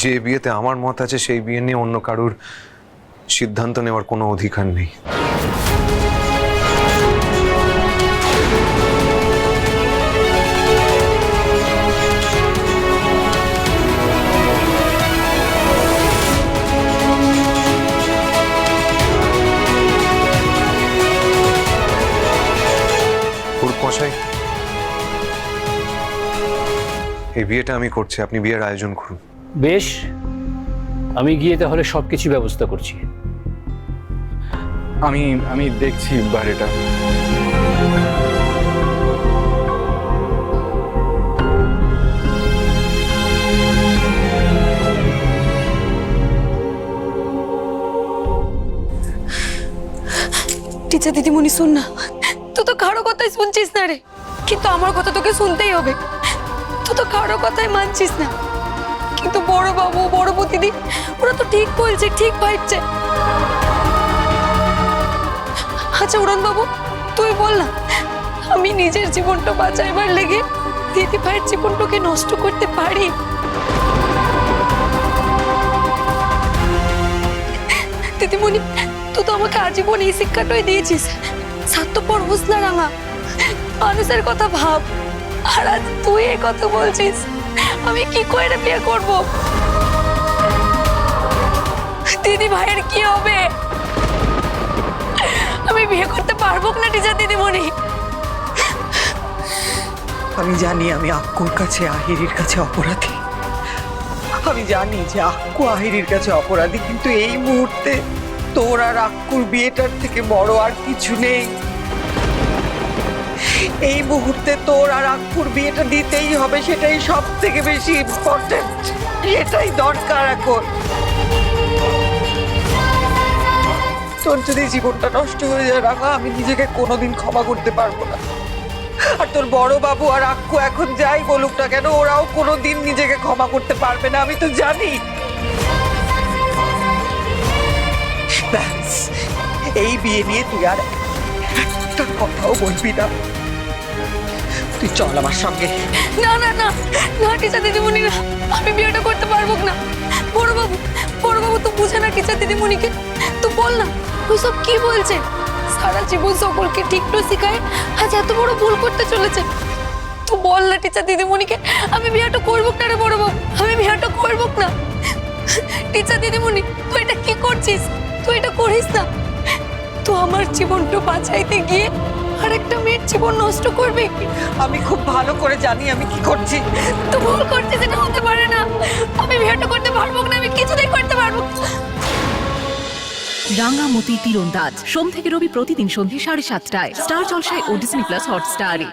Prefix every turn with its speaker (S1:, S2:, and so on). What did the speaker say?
S1: যে বিয়েতে আমার মত আছে, সেই বিয়ে নিয়ে অন্য কারুর সিদ্ধান্ত নেওয়ার কোনো অধিকার নেই। এই বিয়েটা আমি করছি, আপনি বিয়ের আয়োজন করুন।
S2: বেশ আমি গিয়ে তাহলে সব কিছু ব্যবস্থা করছি।
S3: আমি আমি দেখছি বাড়িটা।
S4: টিচার দিদিমণি শুন না। তুই তো কারও কথাই শুনছিস না রে। কিন্তু আমার কথা তোকে শুনতেই হবে। তুই তো কারও কথাই মানছিস না। কিন্তু বড় বাবু, বড় দিদি ওরা তো ঠিক বলছে, ঠিক ভাবছে। আচ্ছা উড়ন বাবু তুই বল না, আমি নিজের জীবনটা বাঁচাইবার লেগে দিদি ভাইয়ের জীবনটাকে নষ্ট করতে পারি? দিদিমণি, তুই তো আমাকে আজীবন এই শিক্ষাটাই দিয়েছিস। স্বার্থপর হোস না রাঙা। মানুষের কথা ভাব, আর আজ তুই এই কথা বলছিস। আমি কি করে বিয়ে করব? দিদি ভাইয়ের কি হবে? আমি বিয়ে করতে পারব না টিচার দিদিমণি?
S5: আমি জানি আমি আক্কুর কাছে আহিরির কাছে অপরাধী। আমি জানি যে আক্কু আহিরির কাছে অপরাধী, কিন্তু এই মুহূর্তে তোর আর আক্কুর বিয়েটার থেকে বড় আর কিছু নেই। এই মুহূর্তে তোর আর আক্কুর বিয়েটা দিতেই হবে, সেটাই সব থেকে বেশি ইম্পর্টেন্ট এটাই দরকার এখন। তোর যদি জীবনটা নষ্ট হয়ে যায় রাঙা, আমি নিজেকে কোনোদিন ক্ষমা করতে পারব না। আর তোর বড় বাবু আর আক্কু এখন যাই বলুক না কেন, ওরাও কোনোদিন নিজেকে ক্ষমা করতে পারবে না, আমি তো জানি। এই বিয়ে নিয়ে তুই আর একটা কথাও বলবি না। তুই চল আমার সঙ্গে।
S4: না না না না টিচার দিদিমণি না আমি বিয়েটা করতে পারব না। বড়বাবু বড়বাবু তো বুঝে না টিচার দিদিমণিকে। তো বল না ওই সব কি বলছে? সারা জীবন সকলকে ঠিক তো শিখায়, আজ এত বড় ভুল করতে চলেছে। তো বল না টিচার দিদিমণিকে, আমি বিয়েটা করব না রে বড়বাবু, আমি বিয়েটা করব না। টিচার দিদিমণি, তুই এটা কি করছিস? তুই এটা করিস না। তো আমার জীবনটা বাঁচাইতে গিয়ে আরেকটা মেয়ের জীবন নষ্ট করবে?
S5: আমি খুব ভালো করে জানি আমি কি করছি।
S4: তো ভুল করছি সেটা হতে পারে না। আমি বিয়েটা করতে পারব না আমি কিছুতেই করতে পারব না।
S6: রাঙামতি তীরন্দাজ। সোম থেকে রবি প্রতিদিন সন্ধ্যে সাড়ে সাতটায়। স্টার জলসায় ও ডিসনি প্লাস হটস্টারে